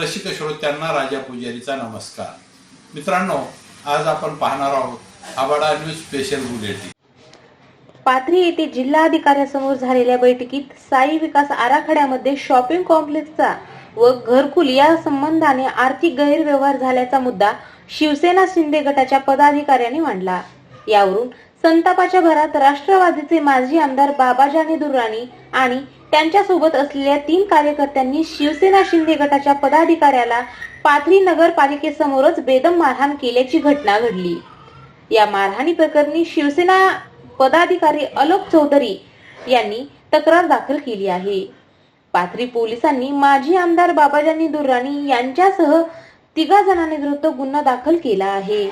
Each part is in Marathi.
रसिक श्रोत्यांना राजा पुजारीचा नमस्कार. मित्रांनो आज आपण पाहणार आहोत आबाडा न्यूज स्पेशल बुलेटिन. पाथरी येथे जिल्हाधिकाऱ्यासमोर झालेल्या बैठकीत साई विकास आराखड्यामध्ये शॉपिंग कॉम्प्लेक्सचा व घरकुल या संबंधाने आर्थिक गैरव्यवहार झाल्याचा मुद्दा शिवसेना शिंदे गटाच्या पदाधिकाऱ्यांनी मांडला. यावरून संतापाच्या भरात राष्ट्रवादीचे माजी आमदार बाबाजानी दुर्राणी आणि त्यांच्यासोबत असलेल्या तीन कार्यकर्त्यांनी शिवसेना शिंदे गटाच्या पदाधिकाऱ्याला पाथरी नगरपालिकेसमोरच बेदम मारहाण केल्याची घटना घडली. या मारहाणी प्रकरणी शिवसेना पदाधिकारी अलोक चौधरी यांनी तक्रार दाखल केली आहे. पाथरी पोलिसांनी माजी आमदार बाबाजानी दुर्राणी यांच्यासह तिघा जणांविरुद्ध गुन्हा दाखल केला आहे.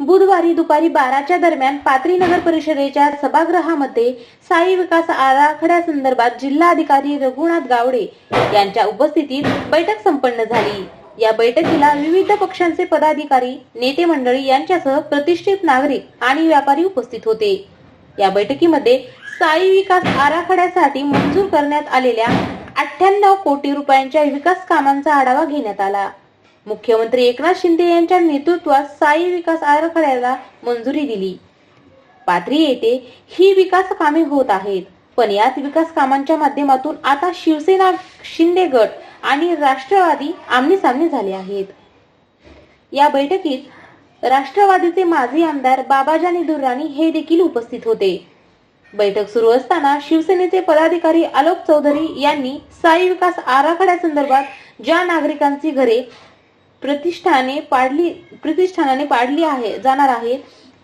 बुधवारी दुपारी बाराच्या दरम्यान पात्रीनगर नगर परिषदेच्या सभागृहामध्ये साई विकास आराखड्यासंदर्भात जिल्हाधिकारी रघुनाथ गावडे यांच्या उपस्थितीत बैठक संपन्न झाली. या बैठकीला विविध पक्षांचे पदाधिकारी नेते मंडळी यांच्यासह प्रतिष्ठित नागरिक आणि व्यापारी उपस्थित होते. या बैठकीमध्ये साई विकास आराखड्यासाठी मंजूर करण्यात आलेल्या अठ्ठ्याण्णव कोटी रुपयांच्या विकास कामांचा आढावा घेण्यात आला. मुख्यमंत्री एकनाथ शिंदे यांच्या नेतृत्वात साई विकास आराखड्याला मंजुरी दिली. पाथरी येथे ही विकास कामे होत आहेत. पण याच विकास कामांच्या माध्यमातून आता शिवसेना शिंदे गट आणि राष्ट्रवादी आमने सामने झाले आहेत. या बैठकीत राष्ट्रवादीचे माजी आमदार बाबाजानी दुर्राणी हे देखील उपस्थित होते. बैठक सुरू असताना शिवसेनेचे पदाधिकारी आलोक चौधरी यांनी साई विकास आराखड्यासंदर्भात ज्या नागरिकांची घरे प्रतिष्ठाने पाडली प्रतिष्ठानाने पाडली आहे जाणार आहे.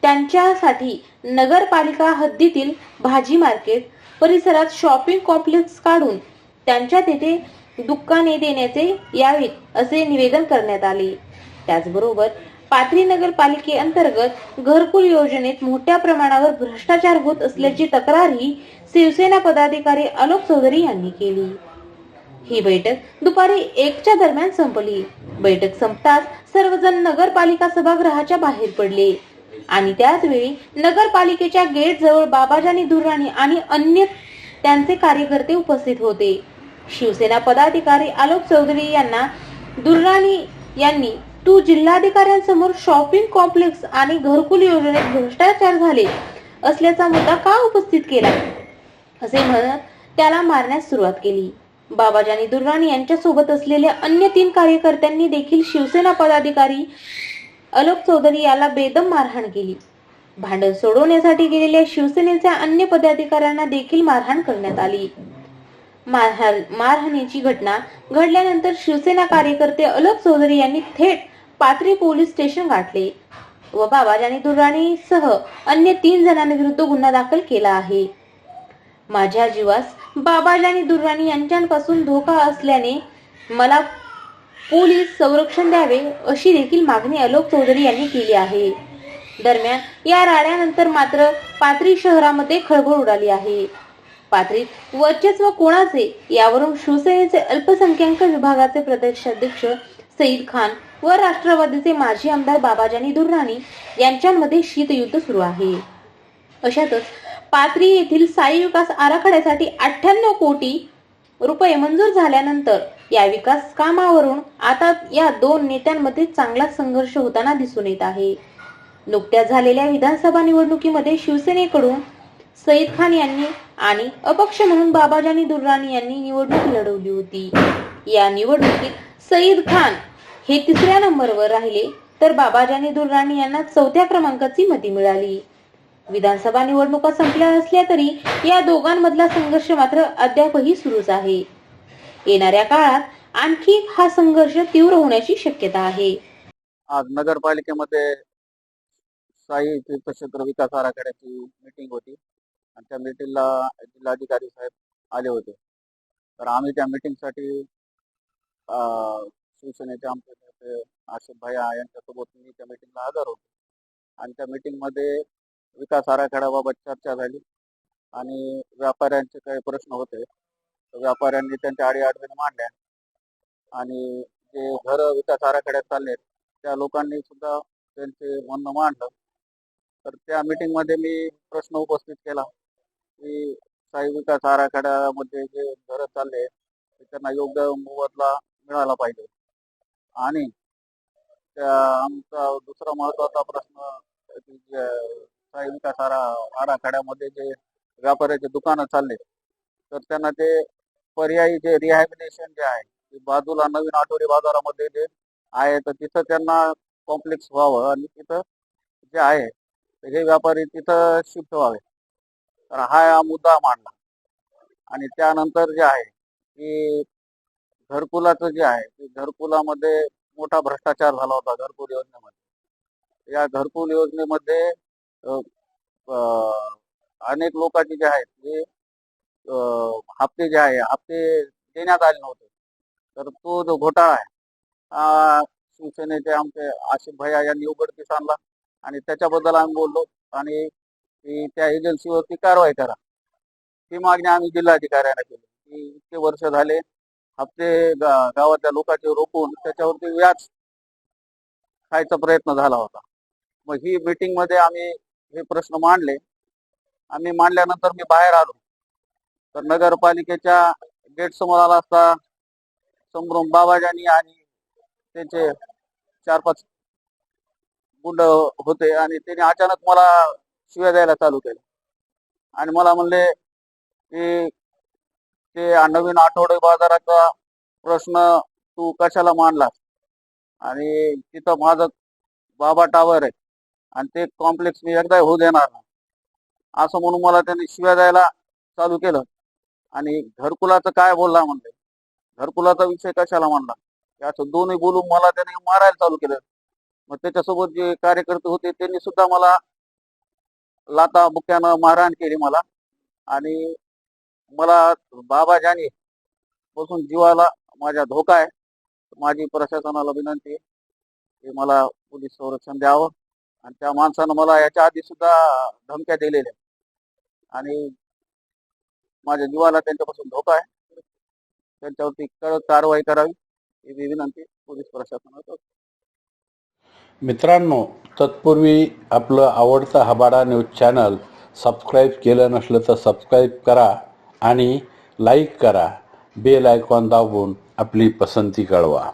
त्यांच्यासाठी नगरपालिका हद्दीतील भाजी मार्केट परिसरात शॉपिंग कॉम्प्लेक्स काढून त्यांच्या तेथे दुकाने देण्याचे यावेत असे निवेदन करण्यात आले. त्याचबरोबर पाथरी नगरपालिके अंतर्गत घरकुल योजनेत मोठ्या प्रमाणावर भ्रष्टाचार होत असल्याची तक्रारही शिवसेना पदाधिकारी आलोक चौधरी यांनी केली. ही बैठक दुपारी एकच्या दरम्यान संपली. बैठक संपताच सर्वजण नगरपालिका सभागृहाच्या बाहेर पडले. आणि त्याच वेळी नगरपालिकेच्या गेट जवळ बाबाजानी दुर्राणी आणि अन्य त्यांचे कार्यकर्ते उपस्थित होते. शिवसेना पदाधिकारी आलोक चौधरी यांना दुर्राणी यांनी तू जिल्हाधिकाऱ्यांसमोर शॉपिंग कॉम्प्लेक्स आणि घरकुल योजनेत भ्रष्टाचार झाले असल्याचा मुद्दा का उपस्थित केला? असे म्हणत त्याला मारण्यास सुरुवात केली. बाबाजानी दुर्राणी यांच्यासोबत असलेल्या अन्य तीन कार्यकर्त्यांनी देखील शिवसेना पदाधिकारी अलोक चौधरी याला बेदम मारहाण केली. भांडण सोडवण्यासाठी गेलेल्या शिवसेनेच्या अन्य पदाधिकाऱ्यांना देखील मारहाण करण्यात आली. मारहाण मारहाणीची घटना घडल्यानंतर शिवसेना कार्यकर्ते अलोक चौधरी यांनी थेट पाथरी पोलीस स्टेशन गाठले व बाबाजानी दुर्राणी सह अन्य तीन जणांविरुद्ध गुन्हा दाखल केला आहे. माझ्या जीवास बाबाजानी दुर्राणी यांच्यापासून धोका असल्याने मला पोलीस संरक्षण द्यावे अशी देखील मागणी अलोक चौधरी यांनी केली आहे. दरम्यान या राड्यानंतर मात्र पाथरी शहरामध्ये खळबळ उडाली आहे. पाथरीत वर्चस्व कोणाचे यावरून शिवसेनेचे अल्पसंख्याक विभागाचे प्रदेशाध्यक्ष सईद खान व राष्ट्रवादीचे माजी आमदार बाबाजानी दुर्राणी यांच्यामध्ये शीतयुद्ध सुरू आहे. अशातच पाथरी येथील साई विकास आराखड्यासाठी अठ्ठ्याण्णव कोटी रुपये मंजूर झाल्यानंतर या विकास कामावरून आता या दोन नेत्यांमध्ये चांगला संघर्ष होताना दिसून येत आहे. नुकत्याच झालेल्या विधानसभा निवडणुकीमध्ये शिवसेनेकडून सईद खान यांनी आणि अपक्ष म्हणून बाबाजानी दुर्राणी यांनी निवडणूक लढवली होती. या निवडणुकीत सईद खान हे तिसऱ्या नंबरवर राहिले तर बाबाजानी दुर्राणी यांना चौथ्या क्रमांकाची मती मिळाली. विधानसभा निवडणुका संपल्या असल्या तरी या दोघांमधला संघर्ष मात्र अद्यापही सुरूच आहे. येणाऱ्या काळात आणखी हा संघर्ष तीव्र होण्याची शक्यता आहे. आज नगरपालिकेमध्ये साई तीर्थक्षेत्र विकास आराखड्याची मीटिंग होती आणि त्या मीटिंगला जिल्हाधिकारी साहेब आले होते. तर आम्ही त्या मीटिंगसाठी शिवसेनेचे आमचे नेते आशिफ भैया यांच्यासोबत मी त्या मीटिंगला हजर होतो. आणि त्या मीटिंगमध्ये विकास आराखड्याबाबत चर्चा झाली आणि व्यापाऱ्यांचे काही प्रश्न होते. तर व्यापाऱ्यांनी त्यांच्या अडीअडचणी मांडल्या आणि जे घर विकास आराखड्यात चालले त्या लोकांनी सुद्धा त्यांचे म्हणणं मांडलं. तर त्या मीटिंगमध्ये मी प्रश्न उपस्थित केला की काही विकास आराखड्यामध्ये जे घरं चालले ते त्यांना योग्य मोबदला मिळाला पाहिजे. आणि त्या आमचा दुसरा महत्त्वाचा प्रश्न की जे विकास आरा आराखड्यामध्ये जे व्यापाऱ्याचे दुकानं चालले तर त्यांना ते पर्यायी जे रिहॅबिलिटेशन जे आहे ते बाजूला नवीन आठवडी बाजारामध्ये जे आहे तर तिथं त्यांना कॉम्प्लेक्स व्हावं आणि तिथं जे आहे हे व्यापारी तिथं शिफ्ट व्हावे. तर हा मुद्दा मांडला. आणि त्यानंतर जे आहे की घरकुलाचं जे आहे की घरकुलामध्ये मोठा भ्रष्टाचार झाला होता घरकुल योजनेमध्ये. या घरकुल योजनेमध्ये अनेक लोकांचे जे आहेत ते हप्ते जे आहे हप्ते देण्यात आले नव्हते. तर तो जो घोटाळा आहे हा शिवसेनेचे आमचे आशिफ भैया यांनी उघडकीस आणला आणि त्याच्याबद्दल आम्ही बोललो आणि त्या एजन्सीवरती कारवाई करा. ही मागणी आम्ही जिल्हाधिकाऱ्यांना केली. की इतके वर्ष झाले हप्ते गावातल्या लोकांचे रोखून त्याच्यावरती व्याज खायचा प्रयत्न झाला होता. मग ही मीटिंगमध्ये आम्ही हे प्रश्न मांडले. आम्ही मांडल्यानंतर मी बाहेर आलो. तर नगरपालिकेच्या गेट समोर आला असता संभ्रम बाबाजानी आणि त्यांचे चार पाच गुंड होते आणि त्यांनी अचानक मला शिव्या द्यायला चालू केलं. आणि मला म्हणले की ते नवीन आठवडे बाजाराचा प्रश्न तू कशाला मांडलास? आणि तिथं माझं बाबा टावर आहे. आणि ते कॉम्प्लेक्स मी एकदा होऊ देणार नाही. असं म्हणून मला त्यांनी शिव्या द्यायला चालू केलं. आणि घरकुलाचं काय बोलला म्हणले? घरकुलाचा विषय कशाला म्हणला याचं दोन्ही बोलून मला त्याने मारायला चालू केलं. मग त्याच्यासोबत जे कार्यकर्ते होते त्यांनी सुद्धा मला लाता बुक्यानं मारहाण केली मला. आणि मला बाबा जानी पासून जीवाला माझ्या धोका आहे माझी प्रशासनाला विनंती आहे की मला पोलीस संरक्षण द्यावं. आणि त्या माणसानं मला याच्या आधी सुद्धा धमक्या दिलेल्या. आणि माझ्या जीवाला त्यांच्यापासून धोका आहे. त्यांच्यावरती कडक कारवाई करावी ही विनंती पोलीस प्रशासनाला मित्रांनो तत्पूर्वी आपलं आवडतं हबाडा न्यूज चॅनल सबस्क्राईब केलं नसलं तर सबस्क्राईब करा आणि लाईक करा. बेल आयकॉन दाबून आपली पसंती कळवा.